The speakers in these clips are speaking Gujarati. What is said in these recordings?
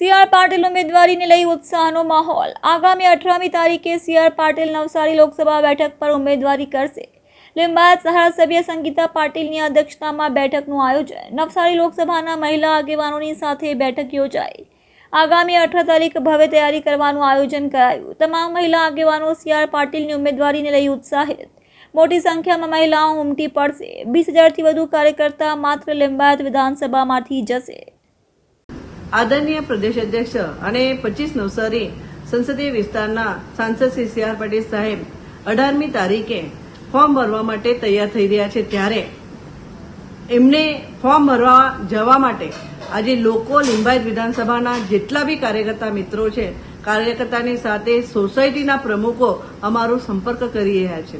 સી આર પાટીલ ઉમેદવારીને લઈ ઉત્સાહનો માહોલ. આગામી અઠરામી તારીખે સી આર પાટીલ નવસારી લોકસભા બેઠક પર ઉમેદવારી કરશે. લિંબાયત ધારાસભ્ય સંગીતા પાટીલની અધ્યક્ષતામાં બેઠકનું આયોજન. નવસારી લોકસભાના મહિલા આગેવાનોની સાથે બેઠક યોજાઈ. આગામી અઠર તારીખ ભવ્ય તૈયારી કરવાનું આયોજન કરાયું. તમામ મહિલા આગેવાનો સી આર પાટીલની ઉમેદવારીને લઈ ઉત્સાહિત. મોટી સંખ્યામાં મહિલાઓ ઉમટી પડશે. વીસ હજારથી વધુ કાર્યકર્તા માત્ર લિંબાયત વિધાનસભામાંથી જશે. આદરણીય પ્રદેશ અધ્યક્ષ અને પચીસ નવસારી સંસદીય વિસ્તારના સાંસદ શ્રી સી આર પાટીલ સાહેબ અઢારમી તારીખે ફોર્મ ભરવા માટે તૈયાર થઈ રહ્યા છે ત્યારે એમને ફોર્મ ભરવા જવા માટે આજે લોકો લિંબાયત વિધાનસભાના જેટલા બી કાર્યકર્તા મિત્રો છે, કાર્યકર્તાની સાથે સોસાયટીના પ્રમુખો અમારો સંપર્ક કરી રહ્યા છે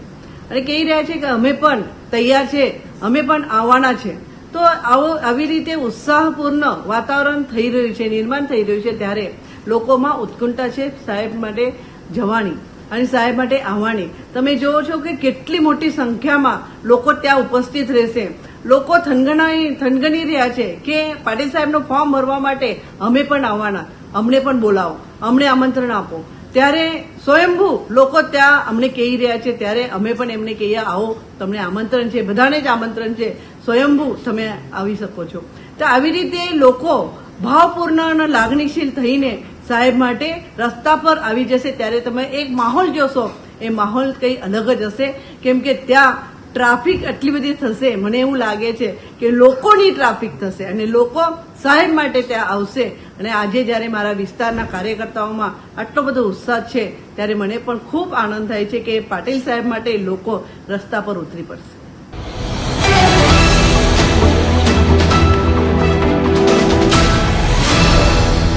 અને કહી રહ્યા છે કે અમે પણ તૈયાર છે, અમે પણ આવવાના છે. તો આવો આવી રીતે ઉત્સાહપૂર્ણ વાતાવરણ થઈ રહ્યું છે, નિર્માણ થઈ રહ્યું છે, ત્યારે લોકોમાં ઉત્કંઠા છે, સાહેબ માટે જવાની અને સાહેબ માટે આવવાની. તમે જોવો છો કે કેટલી મોટી સંખ્યામાં લોકો ત્યાં ઉપસ્થિત રહેશે. લોકો થનગણાઈ થનગણી રહ્યા છે કે પાટીલ સાહેબનો ફોર્મ ભરવા માટે અમે પણ આવવાના. અમને પણ બોલાવો. અમને આમંત્રણ આપો. ત્યારે સ્વયંભૂ લોકો ત્યાં અમને કહી રહ્યા છે, ત્યારે અમે પણ એમને કહીએ, આવો, તમને આમંત્રણ છે, બધાને જ આમંત્રણ છે. સ્વયંભૂ તમે આવી શકો છો. તો આવી રીતે લોકો ભાવપૂર્ણ અને લાગણીશીલ થઈને સાહેબ માટે રસ્તા પર આવી જશે, ત્યારે તમે એક માહોલ જોશો. એ માહોલ કંઈ અલગ જ હશે. કેમ કે ત્યાં ટ્રાફિક આટલી બધી થશે, મને એવું લાગે છે કે લોકોની ટ્રાફિક થશે અને લોકો સાહેબ માટે ત્યાં આવશે. અને આજે જ્યારે મારા વિસ્તારના કાર્યકર્તાઓમાં આટલો બધો ઉત્સાહ છે, ત્યારે મને પણ ખૂબ આનંદ થાય છે કે પાટીલ સાહેબ માટે લોકો રસ્તા પર ઉતરી પડશે.